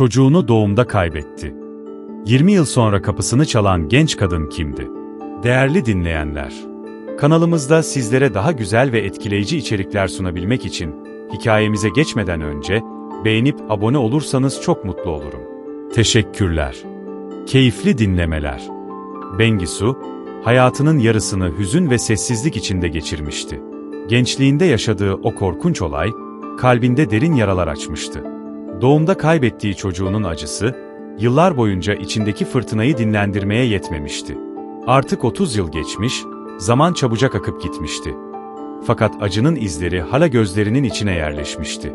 çocuğunu doğumda kaybetti. 20 yıl sonra kapısını çalan genç kadın kimdi? Değerli dinleyenler, kanalımızda sizlere daha güzel ve etkileyici içerikler sunabilmek için hikayemize geçmeden önce beğenip abone olursanız çok mutlu olurum. Teşekkürler. Keyifli dinlemeler. Bengisu, hayatının yarısını hüzün ve sessizlik içinde geçirmişti. Gençliğinde yaşadığı o korkunç olay, kalbinde derin yaralar açmıştı. Doğumda kaybettiği çocuğunun acısı, yıllar boyunca içindeki fırtınayı dinlendirmeye yetmemişti. Artık 30 yıl geçmiş, zaman çabucak akıp gitmişti. Fakat acının izleri hala gözlerinin içine yerleşmişti.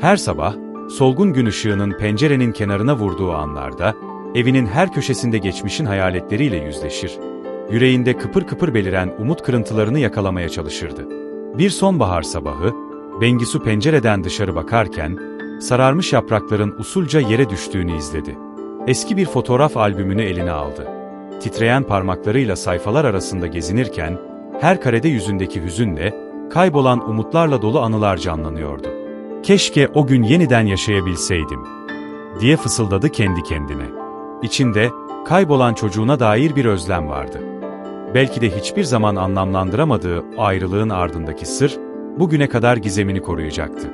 Her sabah, solgun gün ışığının pencerenin kenarına vurduğu anlarda, evinin her köşesinde geçmişin hayaletleriyle yüzleşir. Yüreğinde kıpır kıpır beliren umut kırıntılarını yakalamaya çalışırdı. Bir sonbahar sabahı, Bengisu pencereden dışarı bakarken, sararmış yaprakların usulca yere düştüğünü izledi. Eski bir fotoğraf albümünü eline aldı. Titreyen parmaklarıyla sayfalar arasında gezinirken, her karede yüzündeki hüzünle, kaybolan umutlarla dolu anılar canlanıyordu. Keşke o gün yeniden yaşayabilseydim, diye fısıldadı kendi kendine. İçinde, kaybolan çocuğuna dair bir özlem vardı. Belki de hiçbir zaman anlamlandıramadığı ayrılığın ardındaki sır, bugüne kadar gizemini koruyacaktı.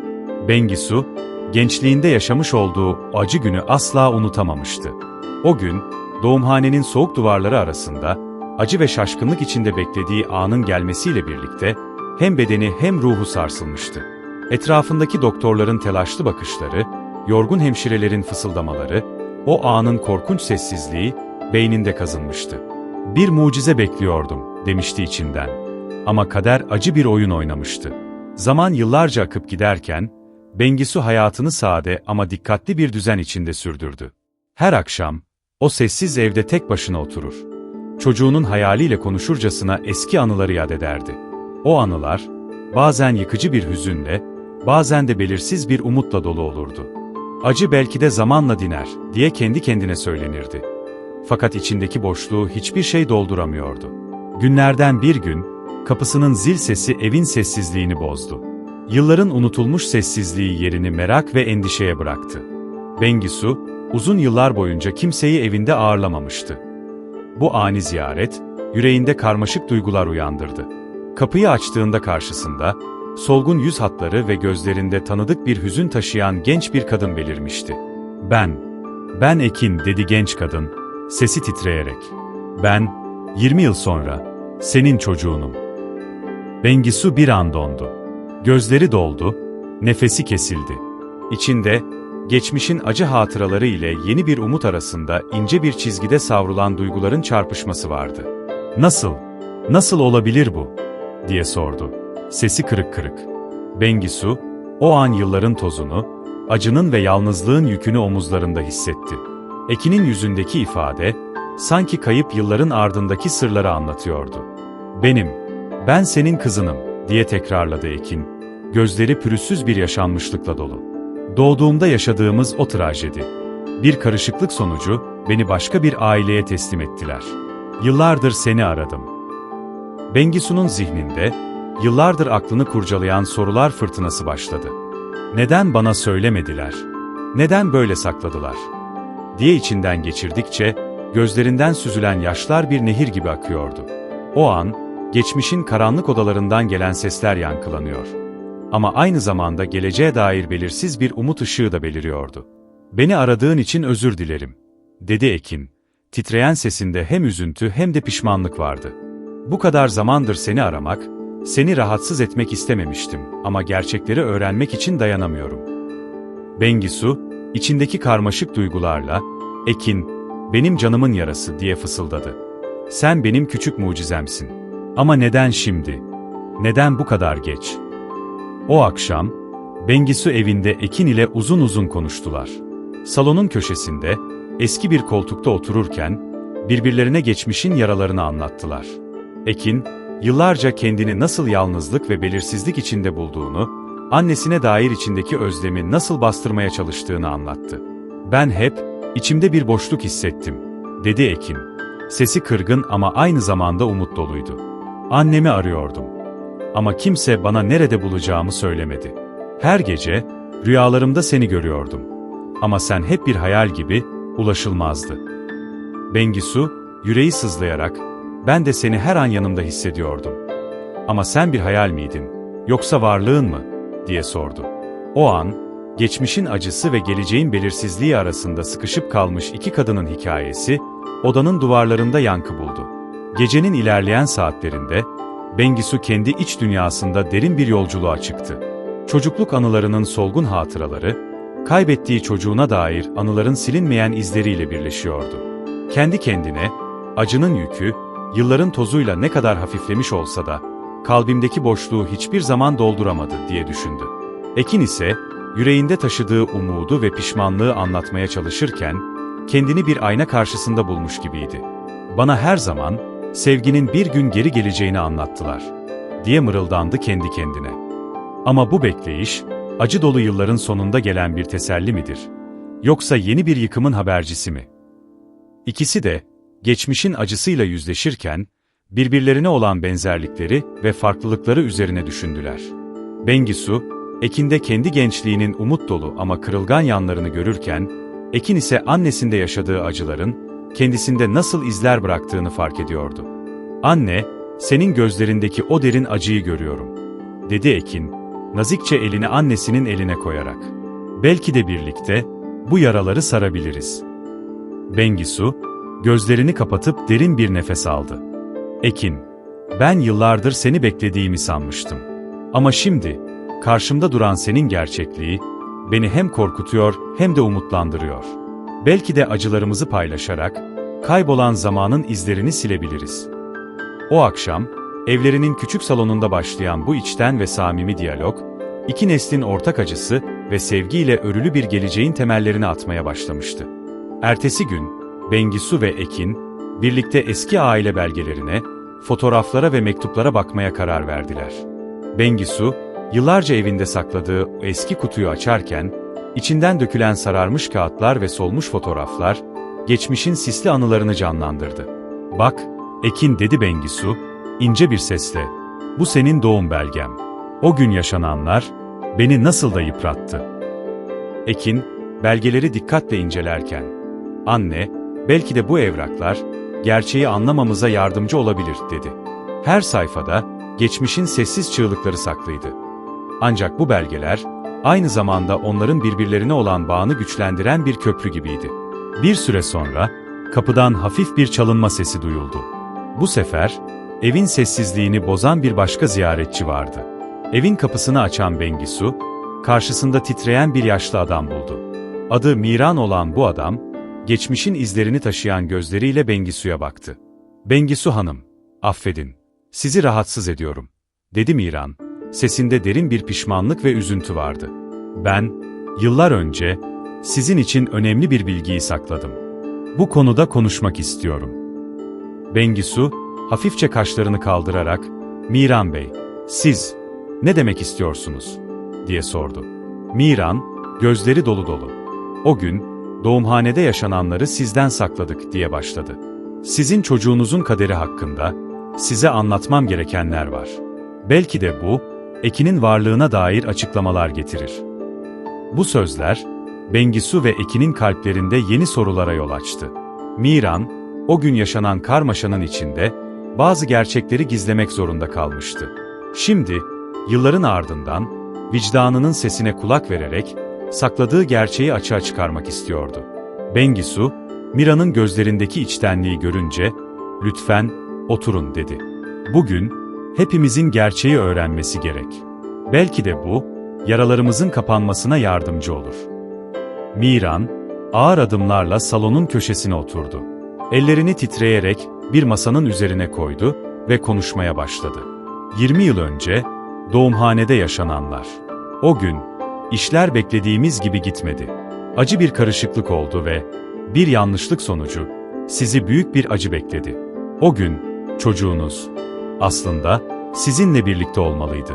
Bengisu, gençliğinde yaşamış olduğu acı günü asla unutamamıştı. O gün, doğumhanenin soğuk duvarları arasında, acı ve şaşkınlık içinde beklediği anın gelmesiyle birlikte, hem bedeni hem ruhu sarsılmıştı. Etrafındaki doktorların telaşlı bakışları, yorgun hemşirelerin fısıldamaları, o anın korkunç sessizliği, beyninde kazınmıştı. Bir mucize bekliyordum, demişti içinden. Ama kader acı bir oyun oynamıştı. Zaman yıllarca akıp giderken, Bengisu hayatını sade ama dikkatli bir düzen içinde sürdürdü. Her akşam, o sessiz evde tek başına oturur. Çocuğunun hayaliyle konuşurcasına eski anıları yad ederdi. O anılar, bazen yıkıcı bir hüzünle, bazen de belirsiz bir umutla dolu olurdu. Acı belki de zamanla diner, diye kendi kendine söylenirdi. Fakat içindeki boşluğu hiçbir şey dolduramıyordu. Günlerden bir gün, kapısının zil sesi evin sessizliğini bozdu. Yılların unutulmuş sessizliği yerini merak ve endişeye bıraktı. Bengisu, uzun yıllar boyunca kimseyi evinde ağırlamamıştı. Bu ani ziyaret, yüreğinde karmaşık duygular uyandırdı. Kapıyı açtığında karşısında, solgun yüz hatları ve gözlerinde tanıdık bir hüzün taşıyan genç bir kadın belirmişti. Ben, ben Ekin dedi genç kadın, sesi titreyerek. Ben, 20 yıl sonra, senin çocuğunum. Bengisu bir an dondu. Gözleri doldu, nefesi kesildi. İçinde, geçmişin acı hatıraları ile yeni bir umut arasında ince bir çizgide savrulan duyguların çarpışması vardı. Nasıl, nasıl olabilir bu? diye sordu. Sesi kırık kırık. Bengisu, o an yılların tozunu, acının ve yalnızlığın yükünü omuzlarında hissetti. Ekin'in yüzündeki ifade, sanki kayıp yılların ardındaki sırları anlatıyordu. Benim, ben senin kızınım, diye tekrarladı Ekin. Gözleri pürüzsüz bir yaşanmışlıkla dolu. Doğduğumda yaşadığımız o trajedi. Bir karışıklık sonucu, beni başka bir aileye teslim ettiler. Yıllardır seni aradım. Bengisu'nun zihninde, yıllardır aklını kurcalayan sorular fırtınası başladı. Neden bana söylemediler? Neden böyle sakladılar? diye içinden geçirdikçe, gözlerinden süzülen yaşlar bir nehir gibi akıyordu. O an, geçmişin karanlık odalarından gelen sesler yankılanıyor. Ama aynı zamanda geleceğe dair belirsiz bir umut ışığı da beliriyordu. Beni aradığın için özür dilerim, dedi Ekin. Titreyen sesinde hem üzüntü hem de pişmanlık vardı. Bu kadar zamandır seni aramak, seni rahatsız etmek istememiştim ama gerçekleri öğrenmek için dayanamıyorum. Bengisu, içindeki karmaşık duygularla, Ekin, benim canımın yarası diye fısıldadı. Sen benim küçük mucizemsin. Ama neden şimdi? Neden bu kadar geç? O akşam, Bengisu evinde Ekin ile uzun uzun konuştular. Salonun köşesinde, eski bir koltukta otururken, birbirlerine geçmişin yaralarını anlattılar. Ekin, yıllarca kendini nasıl yalnızlık ve belirsizlik içinde bulduğunu, annesine dair içindeki özlemi nasıl bastırmaya çalıştığını anlattı. Ben hep, içimde bir boşluk hissettim, dedi Ekin. Sesi kırgın ama aynı zamanda umut doluydu. Annemi arıyordum. Ama kimse bana nerede bulacağımı söylemedi. Her gece, rüyalarımda seni görüyordum. Ama sen hep bir hayal gibi, ulaşılmazdı. Bengisu, yüreği sızlayarak, ben de seni her an yanımda hissediyordum. Ama sen bir hayal miydin, yoksa varlığın mı, diye sordu. O an, geçmişin acısı ve geleceğin belirsizliği arasında sıkışıp kalmış iki kadının hikayesi, odanın duvarlarında yankı buldu. Gecenin ilerleyen saatlerinde, Bengisu kendi iç dünyasında derin bir yolculuğa çıktı. Çocukluk anılarının solgun hatıraları, kaybettiği çocuğuna dair anıların silinmeyen izleriyle birleşiyordu. Kendi kendine, acının yükü, yılların tozuyla ne kadar hafiflemiş olsa da, kalbimdeki boşluğu hiçbir zaman dolduramadı diye düşündü. Ekin ise, yüreğinde taşıdığı umudu ve pişmanlığı anlatmaya çalışırken, kendini bir ayna karşısında bulmuş gibiydi. Bana her zaman, sevginin bir gün geri geleceğini anlattılar, diye mırıldandı kendi kendine. Ama bu bekleyiş, acı dolu yılların sonunda gelen bir teselli midir? Yoksa yeni bir yıkımın habercisi mi? İkisi de, geçmişin acısıyla yüzleşirken, birbirlerine olan benzerlikleri ve farklılıkları üzerine düşündüler. Bengisu, Ekin'de kendi gençliğinin umut dolu ama kırılgan yanlarını görürken, Ekin ise annesinde yaşadığı acıların, kendisinde nasıl izler bıraktığını fark ediyordu. Anne, senin gözlerindeki o derin acıyı görüyorum, dedi Ekin, nazikçe elini annesinin eline koyarak. Belki de birlikte, bu yaraları sarabiliriz. Bengisu, gözlerini kapatıp derin bir nefes aldı. Ekin, ben yıllardır seni beklediğimi sanmıştım. Ama şimdi, karşımda duran senin gerçekliği, beni hem korkutuyor hem de umutlandırıyor. Belki de acılarımızı paylaşarak, kaybolan zamanın izlerini silebiliriz. O akşam, evlerinin küçük salonunda başlayan bu içten ve samimi diyalog, iki neslin ortak acısı ve sevgiyle örülü bir geleceğin temellerini atmaya başlamıştı. Ertesi gün, Bengisu ve Ekin, birlikte eski aile belgelerine, fotoğraflara ve mektuplara bakmaya karar verdiler. Bengisu, yıllarca evinde sakladığı eski kutuyu açarken, içinden dökülen sararmış kağıtlar ve solmuş fotoğraflar, geçmişin sisli anılarını canlandırdı. Bak, Ekin dedi Bengisu, ince bir sesle, bu senin doğum belgem. O gün yaşananlar, beni nasıl da yıprattı. Ekin, belgeleri dikkatle incelerken, anne, belki de bu evraklar, gerçeği anlamamıza yardımcı olabilir, dedi. Her sayfada, geçmişin sessiz çığlıkları saklıydı. Ancak bu belgeler, aynı zamanda onların birbirlerine olan bağını güçlendiren bir köprü gibiydi. Bir süre sonra, kapıdan hafif bir çalınma sesi duyuldu. Bu sefer, evin sessizliğini bozan bir başka ziyaretçi vardı. Evin kapısını açan Bengisu, karşısında titreyen bir yaşlı adam buldu. Adı Miran olan bu adam, geçmişin izlerini taşıyan gözleriyle Bengisu'ya baktı. Bengisu hanım, affedin, sizi rahatsız ediyorum, dedi Miran. Sesinde derin bir pişmanlık ve üzüntü vardı. Ben, yıllar önce, sizin için önemli bir bilgiyi sakladım. Bu konuda konuşmak istiyorum. Bengisu, hafifçe kaşlarını kaldırarak, Miran Bey, siz, ne demek istiyorsunuz? diye sordu. Miran, gözleri dolu dolu. O gün, doğumhanede yaşananları sizden sakladık diye başladı. Sizin çocuğunuzun kaderi hakkında, size anlatmam gerekenler var. Belki de bu, Ekin'in varlığına dair açıklamalar getirir. Bu sözler, Bengisu ve Ekin'in kalplerinde yeni sorulara yol açtı. Miran, o gün yaşanan karmaşanın içinde, bazı gerçekleri gizlemek zorunda kalmıştı. Şimdi, yılların ardından, vicdanının sesine kulak vererek, sakladığı gerçeği açığa çıkarmak istiyordu. Bengisu, Mira'nın gözlerindeki içtenliği görünce, lütfen, oturun dedi. Bugün, hepimizin gerçeği öğrenmesi gerek. Belki de bu, yaralarımızın kapanmasına yardımcı olur. Miran, ağır adımlarla salonun köşesine oturdu. Ellerini titreyerek bir masanın üzerine koydu ve konuşmaya başladı. 20 yıl önce, doğumhanede yaşananlar. O gün, işler beklediğimiz gibi gitmedi. Acı bir karışıklık oldu ve bir yanlışlık sonucu sizi büyük bir acı bekledi. O gün çocuğunuz aslında sizinle birlikte olmalıydı.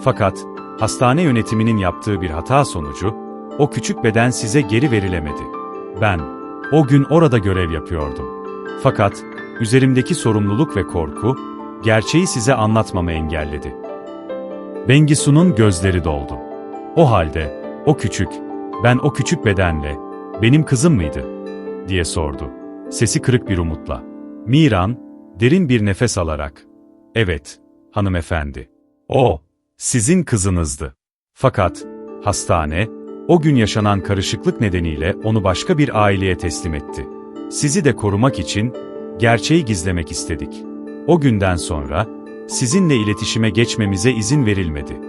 Fakat hastane yönetiminin yaptığı bir hata sonucu o küçük beden size geri verilemedi. Ben o gün orada görev yapıyordum. Fakat üzerimdeki sorumluluk ve korku gerçeği size anlatmamı engelledi. Bengisu'nun gözleri doldu. O halde o küçük, ben o küçük bedenle Benim kızım mıydı? diye sordu. Sesi kırık bir umutla. Miran, derin bir nefes alarak, evet, hanımefendi. O, sizin kızınızdı. Fakat, hastane, o gün yaşanan karışıklık nedeniyle onu başka bir aileye teslim etti. Sizi de korumak için, gerçeği gizlemek istedik. O günden sonra, sizinle iletişime geçmemize izin verilmedi.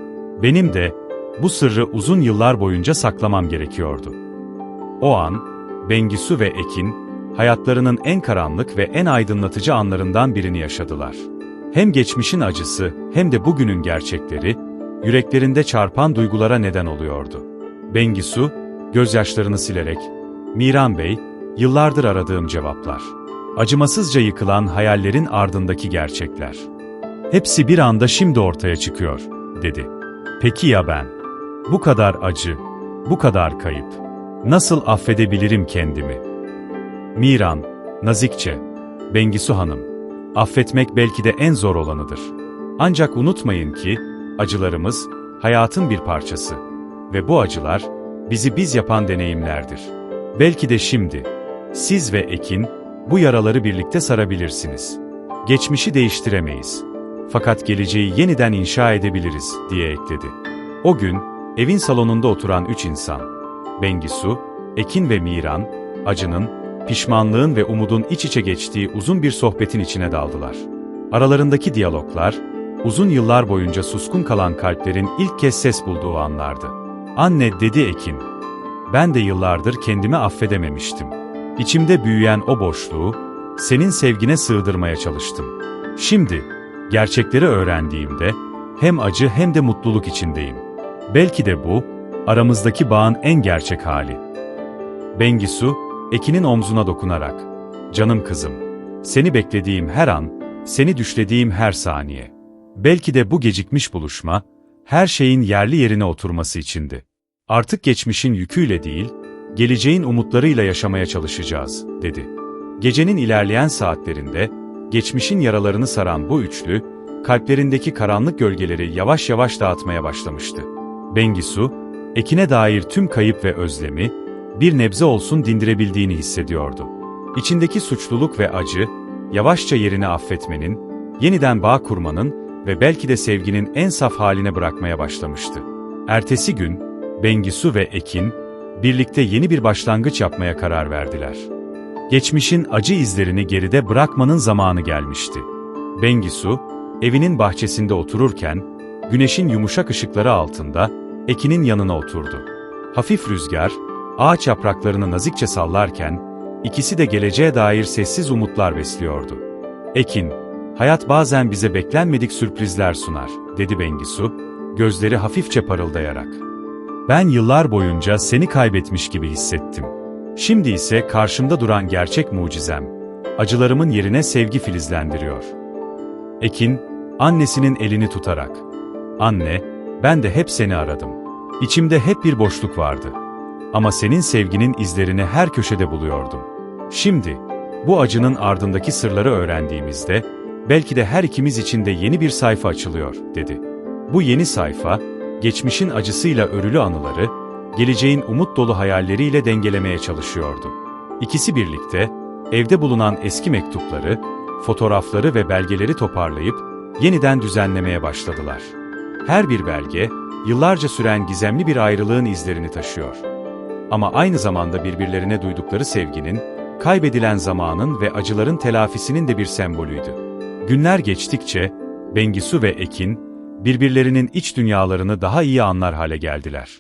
Benim de, bu sırrı uzun yıllar boyunca saklamam gerekiyordu. O an, Bengisu ve Ekin, hayatlarının en karanlık ve en aydınlatıcı anlarından birini yaşadılar. Hem geçmişin acısı hem de bugünün gerçekleri, yüreklerinde çarpan duygulara neden oluyordu. Bengisu, gözyaşlarını silerek, Miran Bey, yıllardır aradığım cevaplar. Acımasızca yıkılan hayallerin ardındaki gerçekler. Hepsi bir anda şimdi ortaya çıkıyor, dedi. Peki ya ben? Bu kadar acı, bu kadar kayıp. Nasıl affedebilirim kendimi? Miran, nazikçe, Bengisu Hanım, affetmek belki de en zor olanıdır. Ancak unutmayın ki, acılarımız, hayatın bir parçası. Ve bu acılar, bizi biz yapan deneyimlerdir. Belki de şimdi, siz ve Ekin, bu yaraları birlikte sarabilirsiniz. Geçmişi değiştiremeyiz. Fakat geleceği yeniden inşa edebiliriz, diye ekledi. O gün, evin salonunda oturan üç insan, Bengisu, Ekin ve Miran, acının, pişmanlığın ve umudun iç içe geçtiği uzun bir sohbetin içine daldılar. Aralarındaki diyaloglar, uzun yıllar boyunca suskun kalan kalplerin ilk kez ses bulduğu anlardı. Anne dedi Ekin, ben de yıllardır kendimi affedememiştim. İçimde büyüyen o boşluğu, senin sevgine sığdırmaya çalıştım. Şimdi, gerçekleri öğrendiğimde, hem acı hem de mutluluk içindeyim. Belki de bu, aramızdaki bağın en gerçek hali. Bengisu, Ekin'in omzuna dokunarak, canım kızım, seni beklediğim her an, seni düşlediğim her saniye. Belki de bu gecikmiş buluşma, her şeyin yerli yerine oturması içindi. Artık geçmişin yüküyle değil, geleceğin umutlarıyla yaşamaya çalışacağız, dedi. Gecenin ilerleyen saatlerinde, geçmişin yaralarını saran bu üçlü, kalplerindeki karanlık gölgeleri yavaş yavaş dağıtmaya başlamıştı. Bengisu, Ekin'e dair tüm kayıp ve özlemi, bir nebze olsun dindirebildiğini hissediyordu. İçindeki suçluluk ve acı, yavaşça yerini affetmenin, yeniden bağ kurmanın ve belki de sevginin en saf haline bırakmaya başlamıştı. Ertesi gün, Bengisu ve Ekin, birlikte yeni bir başlangıç yapmaya karar verdiler. Geçmişin acı izlerini geride bırakmanın zamanı gelmişti. Bengisu, evinin bahçesinde otururken, güneşin yumuşak ışıkları altında, Ekin'in yanına oturdu. Hafif rüzgar, ağaç yapraklarını nazikçe sallarken, ikisi de geleceğe dair sessiz umutlar besliyordu. Ekin, hayat bazen bize beklenmedik sürprizler sunar, dedi Bengisu, gözleri hafifçe parıldayarak. Ben yıllar boyunca seni kaybetmiş gibi hissettim. Şimdi ise karşımda duran gerçek mucizem, acılarımın yerine sevgi filizlendiriyor. Ekin, annesinin elini tutarak, Anne, ben de hep seni aradım. İçimde hep bir boşluk vardı. Ama senin sevginin izlerini her köşede buluyordum. Şimdi, bu acının ardındaki sırları öğrendiğimizde, belki de her ikimiz için de yeni bir sayfa açılıyor, dedi. Bu yeni sayfa, geçmişin acısıyla örülü anıları, geleceğin umut dolu hayalleriyle dengelemeye çalışıyordu. İkisi birlikte, evde bulunan eski mektupları, fotoğrafları ve belgeleri toparlayıp, yeniden düzenlemeye başladılar. Her bir belge, yıllarca süren gizemli bir ayrılığın izlerini taşıyor. Ama aynı zamanda birbirlerine duydukları sevginin, kaybedilen zamanın ve acıların telafisinin de bir sembolüydü. Günler geçtikçe, Bengisu ve Ekin, birbirlerinin iç dünyalarını daha iyi anlar hale geldiler.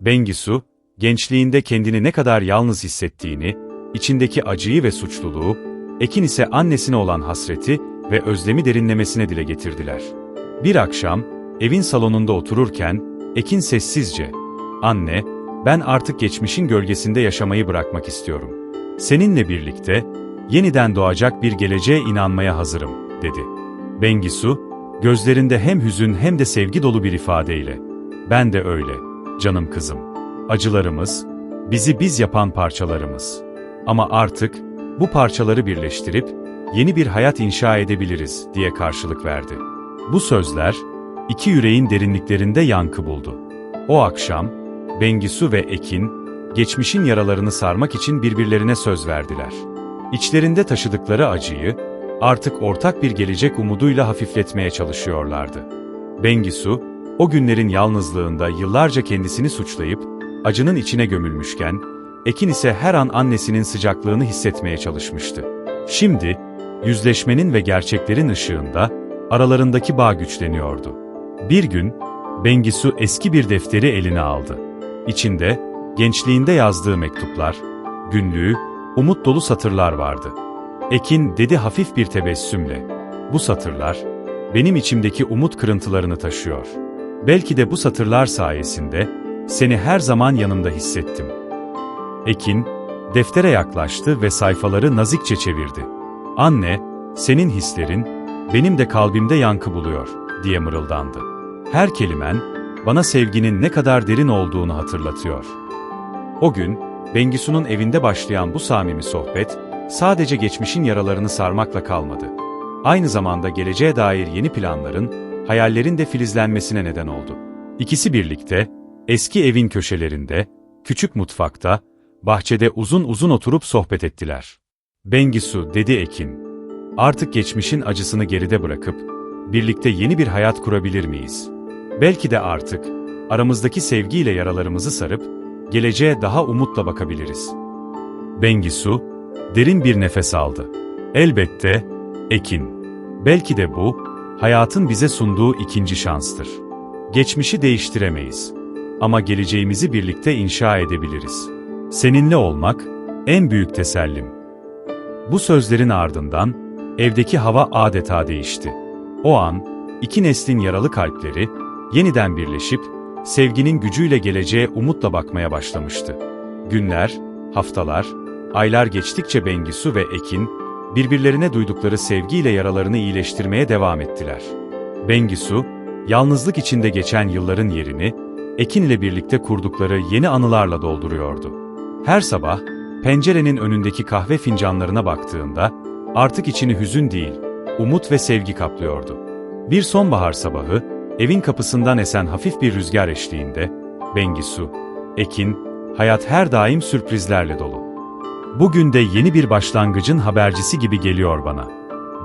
Bengisu, gençliğinde kendini ne kadar yalnız hissettiğini, içindeki acıyı ve suçluluğu, Ekin ise annesine olan hasreti ve özlemi derinlemesine dile getirdiler. Bir akşam, evin salonunda otururken, Ekin sessizce, ''Anne, ben artık geçmişin gölgesinde yaşamayı bırakmak istiyorum. Seninle birlikte, yeniden doğacak bir geleceğe inanmaya hazırım.'' dedi. Bengisu, gözlerinde hem hüzün hem de sevgi dolu bir ifadeyle, ''Ben de öyle, canım kızım. Acılarımız, bizi biz yapan parçalarımız. Ama artık, bu parçaları birleştirip, yeni bir hayat inşa edebiliriz.'' diye karşılık verdi. Bu sözler, iki yüreğin derinliklerinde yankı buldu. O akşam, Bengisu ve Ekin, geçmişin yaralarını sarmak için birbirlerine söz verdiler. İçlerinde taşıdıkları acıyı, artık ortak bir gelecek umuduyla hafifletmeye çalışıyorlardı. Bengisu, o günlerin yalnızlığında yıllarca kendisini suçlayıp, acının içine gömülmüşken, Ekin ise her an annesinin sıcaklığını hissetmeye çalışmıştı. Şimdi, yüzleşmenin ve gerçeklerin ışığında, aralarındaki bağ güçleniyordu. Bir gün, Bengisu eski bir defteri eline aldı. İçinde, gençliğinde yazdığı mektuplar, günlüğü, umut dolu satırlar vardı. Ekin dedi hafif bir tebessümle, bu satırlar, benim içimdeki umut kırıntılarını taşıyor. Belki de bu satırlar sayesinde, seni her zaman yanımda hissettim. Ekin, deftere yaklaştı ve sayfaları nazikçe çevirdi. Anne, senin hislerin, benim de kalbimde yankı buluyor, diye mırıldandı. Her kelimen, bana sevginin ne kadar derin olduğunu hatırlatıyor. O gün, Bengisu'nun evinde başlayan bu samimi sohbet, sadece geçmişin yaralarını sarmakla kalmadı. Aynı zamanda geleceğe dair yeni planların, hayallerin de filizlenmesine neden oldu. İkisi birlikte, eski evin köşelerinde, küçük mutfakta, bahçede uzun uzun oturup sohbet ettiler. Bengisu, dedi Ekin, artık geçmişin acısını geride bırakıp, birlikte yeni bir hayat kurabilir miyiz? Belki de artık, aramızdaki sevgiyle yaralarımızı sarıp, geleceğe daha umutla bakabiliriz. Bengisu, derin bir nefes aldı. Elbette, Ekin. Belki de bu, hayatın bize sunduğu ikinci şanstır. Geçmişi değiştiremeyiz. Ama geleceğimizi birlikte inşa edebiliriz. Seninle olmak, en büyük tesellim. Bu sözlerin ardından, evdeki hava adeta değişti. O an, iki neslin yaralı kalpleri, yeniden birleşip, sevginin gücüyle geleceğe umutla bakmaya başlamıştı. Günler, haftalar, aylar geçtikçe Bengisu ve Ekin, birbirlerine duydukları sevgiyle yaralarını iyileştirmeye devam ettiler. Bengisu, yalnızlık içinde geçen yılların yerini, Ekin ile birlikte kurdukları yeni anılarla dolduruyordu. Her sabah, pencerenin önündeki kahve fincanlarına baktığında, artık içini hüzün değil, umut ve sevgi kaplıyordu. Bir sonbahar sabahı, evin kapısından esen hafif bir rüzgar eşliğinde, Bengisu, Ekin, hayat her daim sürprizlerle dolu. Bugün de yeni bir başlangıcın habercisi gibi geliyor bana,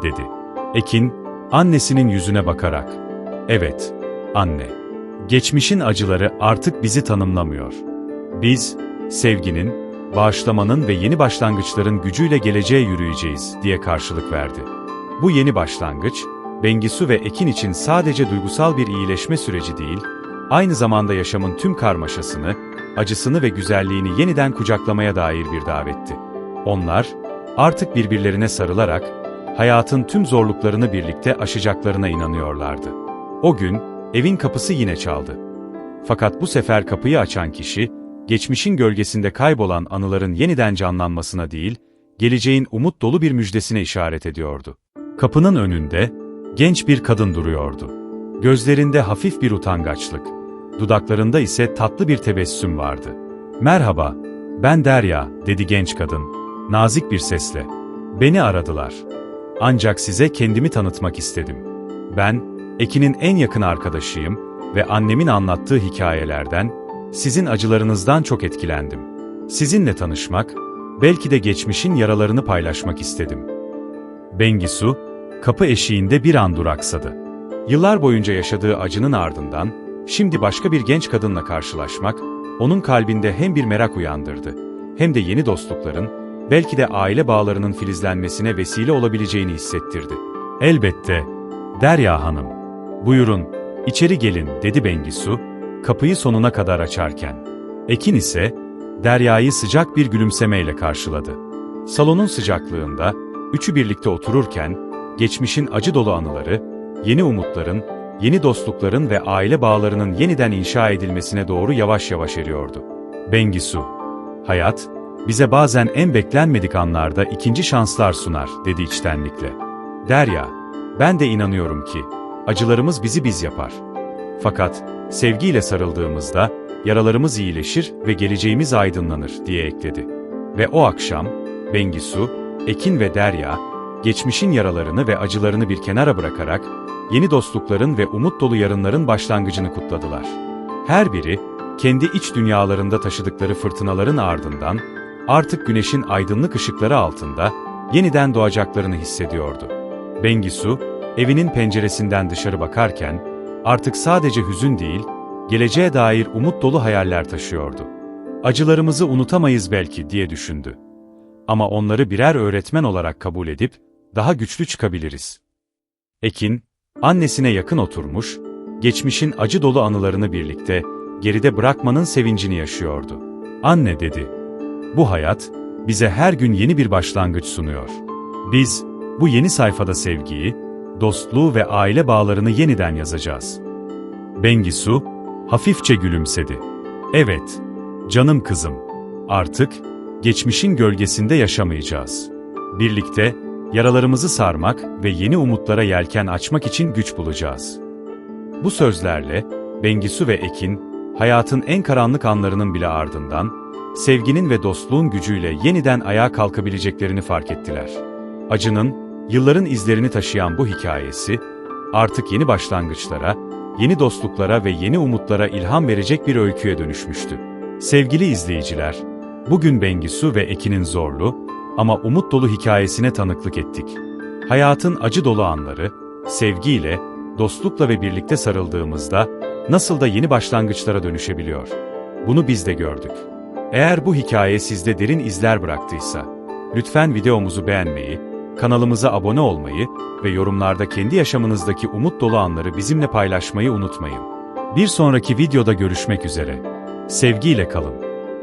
dedi. Ekin, annesinin yüzüne bakarak, evet, anne. Geçmişin acıları artık bizi tanımlamıyor. Biz, sevginin, bağışlamanın ve yeni başlangıçların gücüyle geleceğe yürüyeceğiz, diye karşılık verdi. Bu yeni başlangıç, Bengisu ve Ekin için sadece duygusal bir iyileşme süreci değil, aynı zamanda yaşamın tüm karmaşasını, acısını ve güzelliğini yeniden kucaklamaya dair bir davetti. Onlar, artık birbirlerine sarılarak, hayatın tüm zorluklarını birlikte aşacaklarına inanıyorlardı. O gün, evin kapısı yine çaldı. Fakat bu sefer kapıyı açan kişi, geçmişin gölgesinde kaybolan anıların yeniden canlanmasına değil, geleceğin umut dolu bir müjdesine işaret ediyordu. Kapının önünde, genç bir kadın duruyordu. Gözlerinde hafif bir utangaçlık, dudaklarında ise tatlı bir tebessüm vardı. Merhaba, ben Derya, dedi genç kadın, nazik bir sesle. Beni aradılar. Ancak size kendimi tanıtmak istedim. Ben, Ekin'in en yakın arkadaşıyım ve annemin anlattığı hikayelerden, sizin acılarınızdan çok etkilendim. Sizinle tanışmak, belki de geçmişin yaralarını paylaşmak istedim. Bengisu, kapı eşiğinde bir an duraksadı. Yıllar boyunca yaşadığı acının ardından, şimdi başka bir genç kadınla karşılaşmak, onun kalbinde hem bir merak uyandırdı, hem de yeni dostlukların, belki de aile bağlarının filizlenmesine vesile olabileceğini hissettirdi. Elbette, Derya Hanım, buyurun, içeri gelin, dedi Bengisu, kapıyı sonuna kadar açarken. Ekin ise, Derya'yı sıcak bir gülümsemeyle karşıladı. Salonun sıcaklığında, üçü birlikte otururken, geçmişin acı dolu anıları, yeni umutların, yeni dostlukların ve aile bağlarının yeniden inşa edilmesine doğru yavaş yavaş eriyordu. Bengisu, hayat, bize bazen en beklenmedik anlarda ikinci şanslar sunar, dedi içtenlikle. Derya, ben de inanıyorum ki, acılarımız bizi biz yapar. Fakat, sevgiyle sarıldığımızda, yaralarımız iyileşir ve geleceğimiz aydınlanır, diye ekledi. Ve o akşam, Bengisu, Ekin ve Derya, geçmişin yaralarını ve acılarını bir kenara bırakarak, yeni dostlukların ve umut dolu yarınların başlangıcını kutladılar. Her biri, kendi iç dünyalarında taşıdıkları fırtınaların ardından, artık güneşin aydınlık ışıkları altında yeniden doğacaklarını hissediyordu. Bengisu, evinin penceresinden dışarı bakarken, artık sadece hüzün değil, geleceğe dair umut dolu hayaller taşıyordu. Acılarımızı unutamayız belki diye düşündü. Ama onları birer öğretmen olarak kabul edip, daha güçlü çıkabiliriz. Ekin, annesine yakın oturmuş, geçmişin acı dolu anılarını birlikte, geride bırakmanın sevincini yaşıyordu. Anne dedi, bu hayat, bize her gün yeni bir başlangıç sunuyor. Biz, bu yeni sayfada sevgiyi, dostluğu ve aile bağlarını yeniden yazacağız. Bengisu, hafifçe gülümsedi. Evet, canım kızım, artık, geçmişin gölgesinde yaşamayacağız. Birlikte, yaralarımızı sarmak ve yeni umutlara yelken açmak için güç bulacağız. Bu sözlerle, Bengisu ve Ekin, hayatın en karanlık anlarının bile ardından, sevginin ve dostluğun gücüyle yeniden ayağa kalkabileceklerini fark ettiler. Acının, yılların izlerini taşıyan bu hikayesi, artık yeni başlangıçlara, yeni dostluklara ve yeni umutlara ilham verecek bir öyküye dönüşmüştü. Sevgili izleyiciler, bugün Bengisu ve Ekin'in zorlu ama umut dolu hikayesine tanıklık ettik. Hayatın acı dolu anları, sevgiyle, dostlukla ve birlikte sarıldığımızda nasıl da yeni başlangıçlara dönüşebiliyor. Bunu biz de gördük. Eğer bu hikaye sizde derin izler bıraktıysa, lütfen videomuzu beğenmeyi, kanalımıza abone olmayı ve yorumlarda kendi yaşamınızdaki umut dolu anları bizimle paylaşmayı unutmayın. Bir sonraki videoda görüşmek üzere. Sevgiyle kalın.